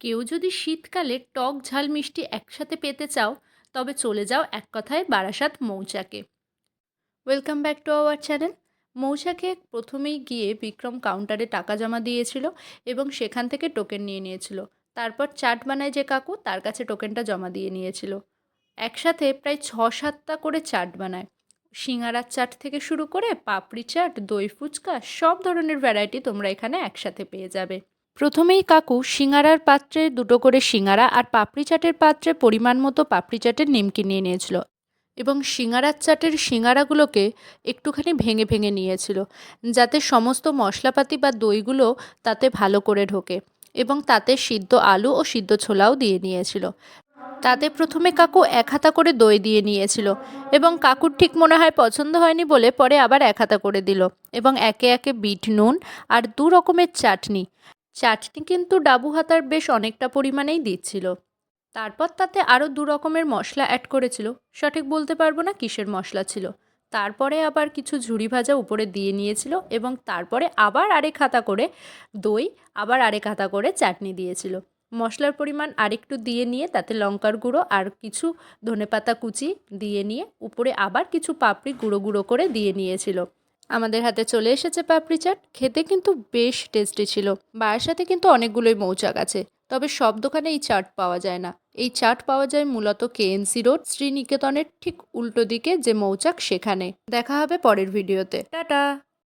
কেউ যদি শীতকালে টক ঝাল মিষ্টি একসাথে পেতে চাও, তবে চলে যাও এক কথায় বারাসাত মৌচাকে। Welcome back to our channel মৌচাকে প্রথমেই গিয়ে বিক্রম কাউন্টারে টাকা জমা দিয়েছিল এবং সেখান থেকে টোকেন নিয়ে নিয়েছিল। তারপর চাট বানায় যে কাকু, তার কাছে টোকেনটা জমা দিয়ে নিয়েছিল। একসাথে প্রায় ছ সাতটা করে চাট বানায়। সিঙ্গারার চাট থেকে শুরু করে পাপড়ি চাট দই ফুচকা, সব ধরনের ভ্যারাইটি তোমরা এখানে একসাথে পেয়ে যাবে। প্রথমেই কাকু সিঙ্গারার পাত্রে দুটো করে সিঙ্গারা আর পাপড়ি চাটের পাত্রে পরিমাণ মতো পাপড়ি চাটের নিমকি নিয়ে নিয়েছিল এবং সিঙ্গারার চাটের সিঙ্গারাগুলোকে একটুখানি ভেঙে ভেঙে নিয়েছিল, যাতে সমস্ত মশলাপাতি বা দইগুলো তাতে ভালো করে ঢোকে এবং তাতে সিদ্ধ আলু ও সিদ্ধ ছোলাও দিয়ে নিয়েছিল। তাতে প্রথমে কাকু এক হাতা করে দই দিয়ে নিয়েছিল এবং কাকুর ঠিক মনে হয় পছন্দ হয়নি বলে পরে আবার এক হাতা করে দিল এবং একে একে বিট, নুন আর দু রকমের চাটনি চাটনি কিন্তু ডাবু হাতার বেশ অনেকটা পরিমাণেই দিচ্ছিল। তারপর তাতে আরও দু রকমের মশলা অ্যাড করেছিল। সঠিক বলতে পারব না কিসের মশলা ছিল। তারপরে আবার কিছু ঝুড়ি ভাজা উপরে দিয়ে নিয়েছিল এবং তারপরে আবার আরেক হাতা করে দই, আবার আরেক হাতা করে চাটনি দিয়েছিল। মশলার পরিমাণ আরেকটু দিয়ে নিয়ে তাতে লঙ্কার গুঁড়ো আর কিছু ধনেপাতা কুচি দিয়ে নিয়ে উপরে আবার কিছু পাপড়ি গুঁড়ো গুঁড়ো করে দিয়ে নিয়েছিল। আমাদের হাতে চলে এসেছে পাপড়ি চাট। খেতে কিন্তু বেশ টেস্টি ছিল। বারাসাতে কিন্তু অনেকগুলোই মৌচাক আছে। তবে সব দোকানে এই চাট পাওয়া যায় না। এই চাট পাওয়া যায় মূলত কেএনসি রোড শ্রীনিকেতনের ঠিক উল্টো দিকে যে মৌচাক সেখানে। দেখা হবে পরের ভিডিওতে টাটা!